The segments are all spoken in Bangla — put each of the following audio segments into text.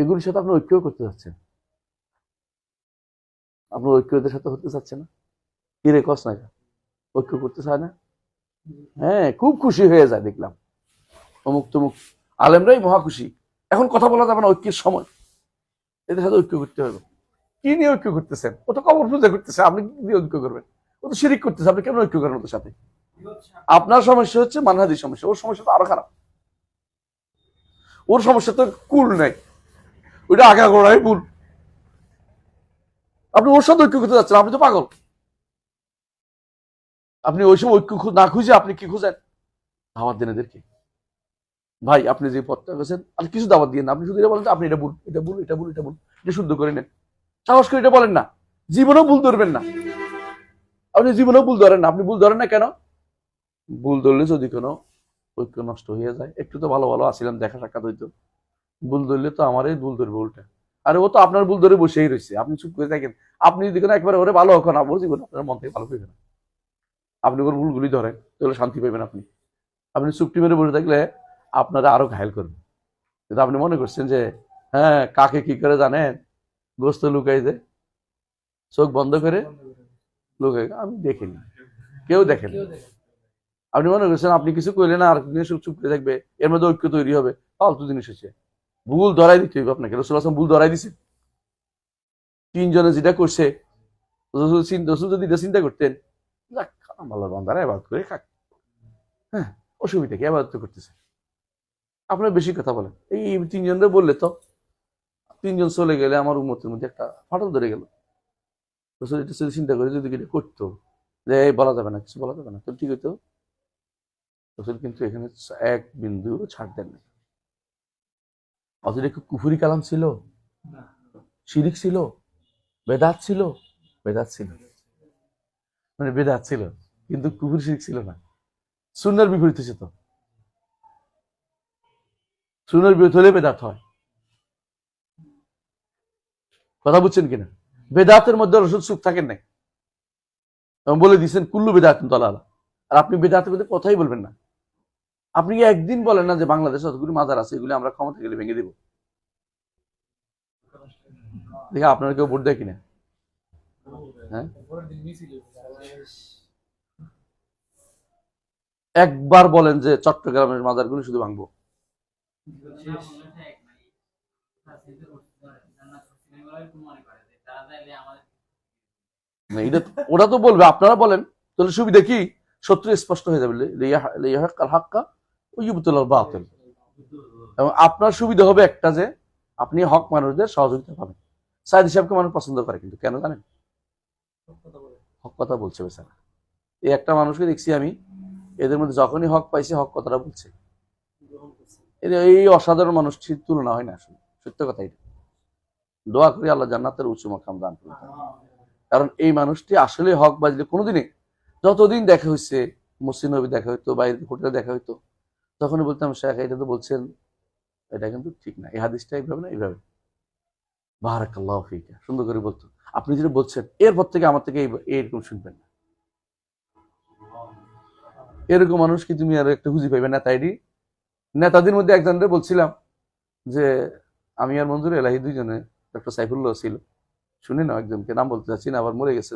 এগুলির সাথে আপনি ঐক্য করতে যাচ্ছেন আপনার ঐক্যদের সাথে হতে চাচ্ছে না? কি রে কস না ঐক্য করতে চায় না? হ্যাঁ খুব খুশি হয়ে যায়, দেখলাম। অমুক তমুক আলেমরাই মহা খুশি। এখন কথা বলা যাবে না ঐক্যের সময়। এদের সাথে ঐক্য করতে হবে। কি নিয়ে ঐক্য করতেছেন? ও তো কবর পূজা করতেছে, আপনি কি দিয়ে ঐক্য করবেন? ও তো শিরিক করতেছে, আপনি কেন ঐক্য করেন ওদের সাথে? আপনার সমস্যা হচ্ছে মানহাদির সমস্যা। ওর সমস্যা তো আরও খারাপ। ওর সমস্যা তো কুল নাই। ওইটা আগা গোড়ায় ভুল। আপনি ওর সাথে ঐক্য করতে যাচ্ছেন, আপনি তো পাগল। আপনি ওই সময় ঐক্য না খুঁজে আপনি কি খুঁজেন? দাওয়াত দেন এদেরকে। ভাই, আপনি যে পথটা গেছেন আপনি কিছু দাওয়াত দিয়ে না। আপনি শুধু এটা বলেন আপনি এটা ভুল এটা ভুল এটা ভুল এটা ভুল, এটা শুদ্ধ করে নেন। সাহস করে এটা বলেন না। জীবনেও ভুল ধরবেন না। আপনি জীবনেও ভুল ধরেন না। আপনি ভুল ধরেন না কেন? ভুল ধরলে যদি কোনো ঐক্য নষ্ট হয়ে যায়, একটু তো ভালো ভালো আসিলাম, দেখা সাক্ষাৎ হইতো। ভুল ধরলে তো আমারই ভুল ধরবে উল্টা। আরে ও তো আপনার ভুল ধরে বসেই রয়েছে। আপনি চুপ করে থাকেন। আপনি যদি কোনো একবারে ওরে ভালো হোক না বলছি আপনার মন থেকে ভালো পেবে না। আপনি ওর ভুলগুলি ধরেন তাহলে শান্তি পাবেন আপনি। আপনি চুপটি মেরে বসে থাকলে আপনারা আরও ঘায়ল করবে কিন্তু আপনি মনে করছেন যে হ্যাঁ কাকে কি করে জানেন? গোস্ত লুকাই যে চোখ বন্ধ করে লুকাই আমি দেখিনি। কেউ দেখেনি। আপনি মনে করছেন আপনি কিছু করলেন আর জিনিস চুপ করে থাকবে। এর মধ্যে ঐক্য তৈরি হবে। ফালতু জিনিস হচ্ছে। ভুল ধরাই দিতে হবে আপনাকে। রসুল আসলাম ভুল ধরাই দিছে। তিনজনে যেটা করছে, রসুল যদি এটা চিন্তা করতেন, যাক ভালো বান্দারা করে খাক। হ্যাঁ অসুবিধা কি? আবার করতেছে। আপনার বেশি কথা বলেন। এই তিনজনরে বললে তো, তিনজন চলে গেলে আমার উন্মতের মধ্যে একটা ফাটল ধরে গেল। রসুল এটা চিন্তা করে, যদি এটা করতো, যে বলা যাবে না, কিছু বলা যাবে না তো ঠিক হইতো। রসুল কিন্তু এখানে এক বিন্দু ছাড় দেন না অথচ একটু কুফুরি কালাম ছিল? শিরিক ছিল? বেদাত ছিল? বেদাত ছিল। মানে বেদাত ছিল কিন্তু কুফুরি শিরিক ছিল না। সুন্নার বিপরীত হচ্ছে তো। সুন্নার বিপরীত হলে বেদাত হয়। কথা বুঝছেন কিনা? বেদাতের মধ্যে রসুল সুখ থাকেন নাই। বলে দিচ্ছেন কুল্লু বেদাত আর আপনি বেদাতের মধ্যে কথাই বলবেন না। আপনি কি একদিন বলেন না যে বাংলাদেশে যতগুলি মাজার আছে, এগুলি আমরা ক্ষমতা গেলে ভেঙে দিব? দেখে, আপনার কেউ ভোট দেয় কিনা? হ্যাঁ? একবার বলেন যে চট্টগ্রামের মাজারগুলি শুধু ভাঙবো। ওরা তো বলবে, আপনারা বলেন। তাহলে সুবিধা কি? শত্রু স্পষ্ট হয়ে যাবে হাক্কা। বাতিল। এবং আপনার সুবিধা হবে একটা যে, আপনি হক মানুষদের সহযোগিতা পাবেন। সাইদ হিসাবকে মানুষ পছন্দ করে, কিন্তু কেন জানেন? হক কথা বলছে বেচারা। এই একটা মানুষকে দেখছি আমি, এদের মধ্যে যখনই হক পাইছে, হক কথাটা বলছে। এই অসাধারণ মানুষটির তুলনা হয় না আসলে। সত্য কথা এটা। দোয়া করি আল্লাহ জান্নাতের উচ্চ মাকাম দান করুন। কারণ এই মানুষটি আসলে হক বাজলে কোনোদিনই, যতদিন দেখা হয়েছে মুসলিম দেখা হইতো বাইরে হোটেলে দেখা হইতো তখনই বলতাম শেখ এটা তো বলছেন, এটা কিন্তু ঠিক না। এই হাদিসটা এইভাবে না, এইভাবে। বাহারাকাল্লাহ ফিকা, সুন্দর করে বলতো। আপনি যেটা বলছেন, এরপর থেকে আমার থেকে এই- এইরকম শুনবেন না। এরকম মানুষ কি তুমি আর একটা খুঁজে পাইবে নেতা আইডি নেতাদের মধ্যে একজনরে বলছিলাম যে, আমি আর মঞ্জুর এলাহি দুইজনে ডক্টর সাইফুল্লাহ ছিল, শুনি না একজনকে, নাম বলতে চাচ্ছি না, আবার মরে গেছে।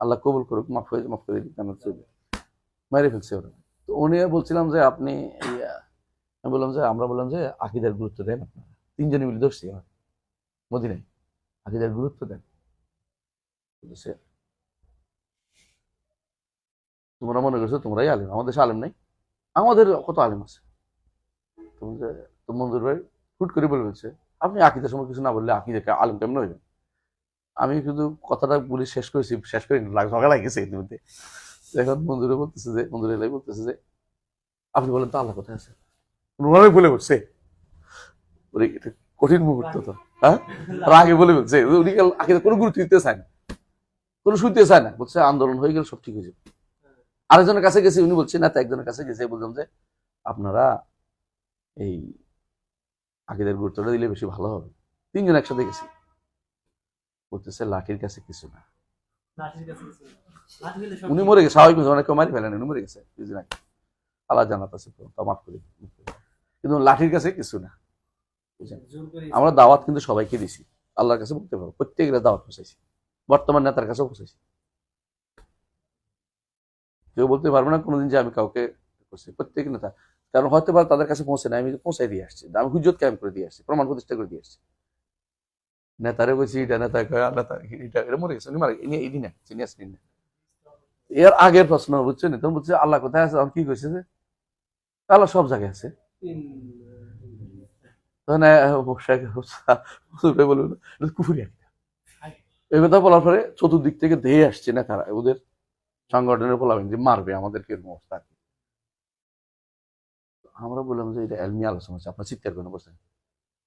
আল্লাহ কবুল করুক, মাফ হয়ে মাফ করে চলবে মেরে ফেলছে ওরা। তো উনি বলছিলাম যে, আপনি আমি বললাম যে, আমরা বললাম যে, আকিদার গুরুত্ব দেন আপনারা। তিনজনে মিলে ধরছি আমার। মদিনায়। আকিদার গুরুত্ব দেন। তোমরা মনে করছ তোমরাই আলেম? আমাদের আলেম নাই। আমাদের কত আলেম আছে? তো মঞ্জুর ভাই, হুট করে বলে বলছে আপনি আকিদার সময় কিছু না বললে আকিদাকে আলেম কেমন হইবেন? আমি শুধু কথাটা বলে শেষ করেছি, শেষ করি ঝগড়া লাগেছে ইতিমধ্যে এখন মঞ্জুরে বলতেছে যে মঞ্জুর বলতেছে যে, আপনি বলেন তো আল্লাহ কোথায় আছে? রুমানে বলে বলছে ওরে এটা কঠিন মুহূর্ত তো। হ্যাঁ? আগে বলে বলছে উনি আগে কোনো গুরুত্ব দিতে চায় না। কোনো শুনতে চায় না। বলছে আন্দোলন হয়ে গেলে সব ঠিক হয়ে যাবে। আরেকজনের কাছে গেছে উনি বলছে না তো একজনের কাছে গেছে। বললাম যে আপনারা এই আকিদের গুরুত্বটা দিলে বেশি ভালো হবে। তিনজন একসাথে গেছি। বলতেছে লাঠির কাছে কিছু না। উনি মরে গেছে। স্বাভাবিক অনেক কেউ মারি ফেলেন উনি মরে গেছে। আল্লাহ জানাত আছে তো তা মাফ করি কিন্তু লাঠির কাছে কিছু না? আমরা দাওয়াত কিন্তু সবাইকে দিছি। আল্লাহর কাছে বলতে পারব প্রত্যেকের দাওয়াত পৌঁছাইছি। বর্তমান নেতার কাছেও পৌঁছাইছি। কেউ বলতে পারবে না কোনোদিন যে আমি কাউকে করছি প্রত্যেক নেতা কারণ হয়তো পারে তাদের কাছে পৌঁছে না আমি পৌঁছাই দিয়ে আসছি। আমি হুজত কায়েম করে দিয়ে আসছি প্রমাণ প্রতিষ্ঠা করে দিয়ে আসছি। নেতারে বলছি এটা নেতা এটা এটা মরে গেছে মারা ইনি না সিনিয়াস নিন না এর আগের প্রশ্ন বুঝছেন? তখন বলছে আল্লাহ কোথায় আছে? কি কইছে যে আল্লাহ সব জায়গায় আছে। পরে চতুর্দিক থেকে ধেয়ে আসছে না তারা ওদের সংগঠনের বলাবেন যে মারবে আমাদেরকে এরকম অবস্থা আমরা বললাম যে এটা এলমি আলোচনা হচ্ছে, আপনার চিৎকার করে বসে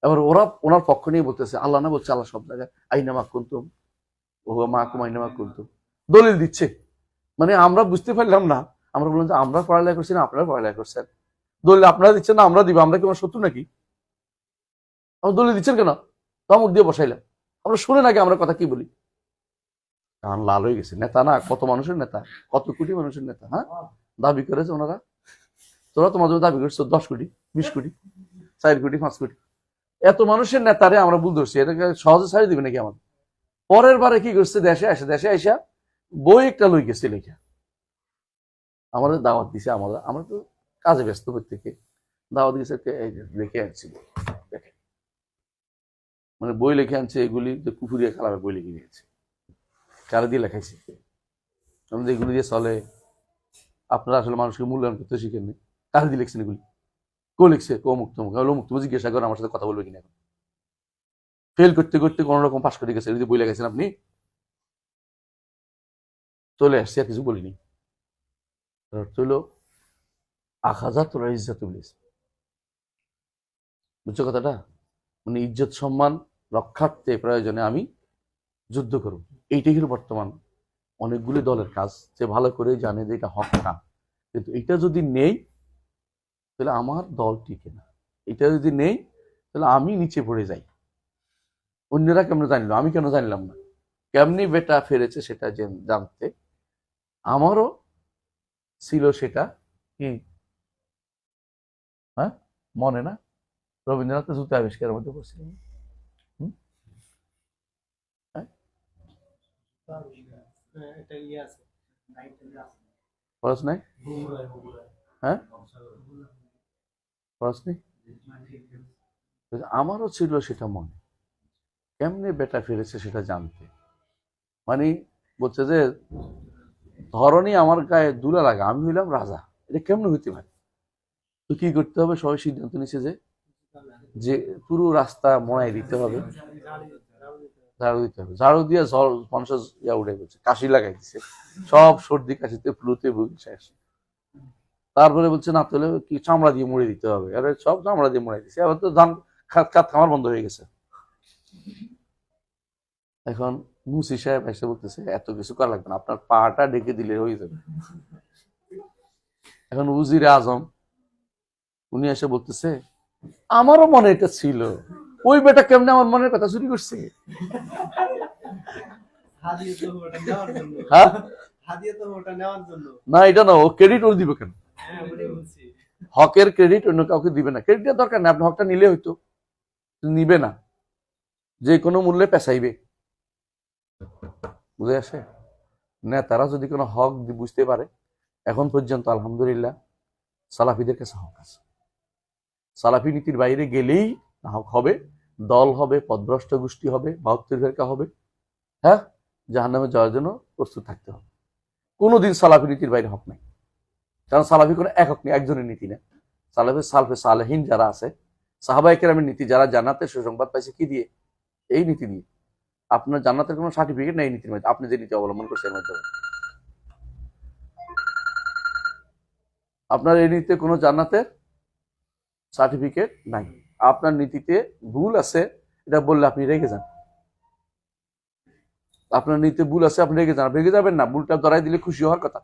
এবার ওরা, ওনার পক্ষ নিয়ে বলতেছে, আল্লাহ না বলছে, আল্লাহ সব জায়গায় আইনামা কুন্তুম ও মা কুম আইনামা কুন্তুম দলিল দিচ্ছে। মানে আমরা বুঝতে পারলাম না, আমরা বললাম যে আমরা পড়ালেখা করছি না, আপনারা পড়ালেখা করছেন। দলিল আপনারা দিচ্ছেন না, আমরা দিব। আমরা কি আমার শত্রু নাকি? আমরা দলিল দিচ্ছেন কেন? ধমক দিয়ে বসাইলাম আমরা শুনে নাকি আমরা কথা কি বলি? কারণ লাল হয়ে গেছে। নেতা না, কত মানুষের নেতা? কত কোটি মানুষের নেতা হ্যাঁ? দাবি করেছে ওনারা। তোরা তোমার জন্য দাবি করছ, দশ কোটি, বিশ কোটি, চার কোটি, পাঁচ কোটি। এত মানুষের নেতারে আমরা ভুল ধরছি। এটাকে সহজে ছাড়ি দিবে নাকি আমাদের? পরের বারে কি করছে? দেশে আসে, দেশে আইসা বই একটা লই গেছে লেখা। আমাদের দাওয়াত দিছে আমাদের আমরা তো কাজে ব্যস্ত প্রত্যেকে। দাওয়াত যে লিখে আনছি। দেখেন। মানে বই লিখে আনছে এগুলি, যে কুফুরিয়া খালামে বই লিখে নিয়েছে। কারা দিয়ে লেখাইছে। আমাদের এগুলি দিয়ে চলে, আপনারা আসলে মানুষকে মূল্যায়ন করতে শিখেননি কারা দিয়ে লিখছেন এগুলি। কো লিখছে? কো মুক্ত মুখ হলো মুক্ত জিজ্ঞাসা করে আমার সাথে কথা বলবে কিনা এখন? ফেল করতে করতে কোনো রকম পাশ করে গেছে যদি বই লেখাইছেন আপনি। চলে আসছে, আর কিছু বলিনি। হলো আখাজা ইজ্জাত ইবলিস বুঝছ কথাটা? মানে ইজ্জত, সম্মান, রক্ষার্থে প্রয়োজনে আমি যুদ্ধ করব। এইটাই হলো বর্তমান অনেকগুলি দলের কাজ। যে ভালো করে জানে যে এটা হক না। কিন্তু এটা যদি নেই, তাহলে আমার দল টিকে না। এটা যদি নেই, তাহলে আমি নিচে পড়ে যাই। অন্যরা কেমন জানলো? আমি কেন জানলাম না? কেমনি বেটা ফেরেছে সেটা জানতে? আমারও ছিল সেটা কি হ্যাঁ? মনে না? রবীন্দ্রনাথ জুতো আবিষ্কারের মধ্যে করছিলেন হ্যাঁ, নাই? আমারও ছিল সেটা মনে। কেমনে বেটা ফিরেছে সেটা জানতে। মানে বলছে যে ধরনী আমার গায়ে দুলা লাগা আমি হইলাম রাজা। এটা কেমনে হইতে পারে? তো কি করতে হবে? সবাই সিদ্ধান্ত নিচ্ছে যে যে পুরো রাস্তা মোড়াই দিতে হবে। ঝাড়ু দিতে হবে। ঝাড়ু দিয়ে জল মানুষের ইয়া উঠে গেছে, কাশি লাগাই দিছে। সব সর্দি কাশিতে ফ্লুতে ভুগে শেষ তারপরে বলছে, না, তাহলে কি চামড়া দিয়ে মুড়ে দিতে হবে? আরে, সব চামড়া দিয়ে মুড়ে দিছে। আবার তো ধান, খাত খাত খামার বন্ধ হয়ে গেছে। এখন মুসি সাহেব এসে বলতেছে, এত কিছু করা লাগবে না। আপনার পাটা ডেকে দিলে হয়ে যাবে। এখন উজির আজম উনি এসে বলতেছে, আমারও মনে এটা ছিল। ওই বেটা কেমনে আমার মনের কথা চুরি করছে? হ্যাঁ? না, এটা না, ও ক্রেডিট ওর দিবে কেন? হকের ক্রেডিট অন্য কাউকে দিবে না। ক্রেডিটের দরকার নেই, আপনি হকটা নিলে হইতো। নিবে না। যে কোনো মূল্যে পেশাইবে বুঝে আসে? না, তারা যদি কোনো হক বুঝতে পারে, এখন পর্যন্ত আলহামদুলিল্লাহ সালাফিদের কাছে হক আছে। সালাফি নীতির বাইরে গেলেই হক হবে, দল হবে, পদভ্রষ্ট গোষ্ঠী হবে, বাহাত্তর ফেরকা হবে। হ্যাঁ? জাহান্নামে যাওয়ার জন্য প্রস্তুত থাকতে হবে। কোনোদিন সালাফি নীতির বাইরে হক নাই। কারণ সালাফি কোনো একক নেই, একজনের নীতি না সালাফি সালফে সালেহীন যারা আছে সাহাবাই কেরামের নীতি, যারা জান্নাতে সুসংবাদ পাইছে কি দিয়ে? এই নীতি দিয়ে। আপনার জান্নাতের কোনো সার্টিফিকেট নেই নীতির মধ্যে। আপনি যে নীতি অবলম্বন করছেন মাধ্যমে আপনার এই নীতিতে কোনো জান্নাতের সার্টিফিকেট নাই। আপনার নীতিতে ভুল আছে, এটা বললে আপনি রেগে যান। আপনার নীতিতে ভুল আছে, আপনি রেগে যান। রেগে যাবেন না, ভুলটা ধরাই দিলে খুশি হওয়ার কথা।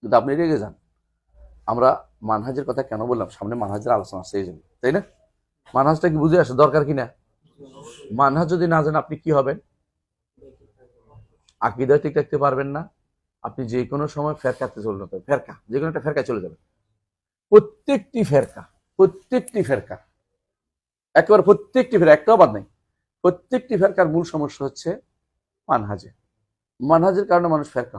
কিন্তু আপনি রেগে যান, আমরা মানহাজের কথা কেন বললাম? সামনে মানহাজের আলোচনা এই জন্য, তাই না? মানহাজটা কি বুঝে আসে, দরকার কিনা মানহাজ যদি না জানেন, আপনি কি হবেন? আকিদা ঠিক রাখতে পারবেন না। আপনি যে কোনো সময় ফেরকাতে চলে যেতে ফেরকা যে কোনো একটা ফেরকা চলে যাবে প্রত্যেকটি ফেরকা প্রত্যেকটি ফেরকা, একেবারে প্রত্যেকটি ফেরা একটাও বাদ নেই, প্রত্যেকটি ফেরকার মূল সমস্যা হচ্ছে মানহাজে মানহাজের কারণে মানুষ ফেরকা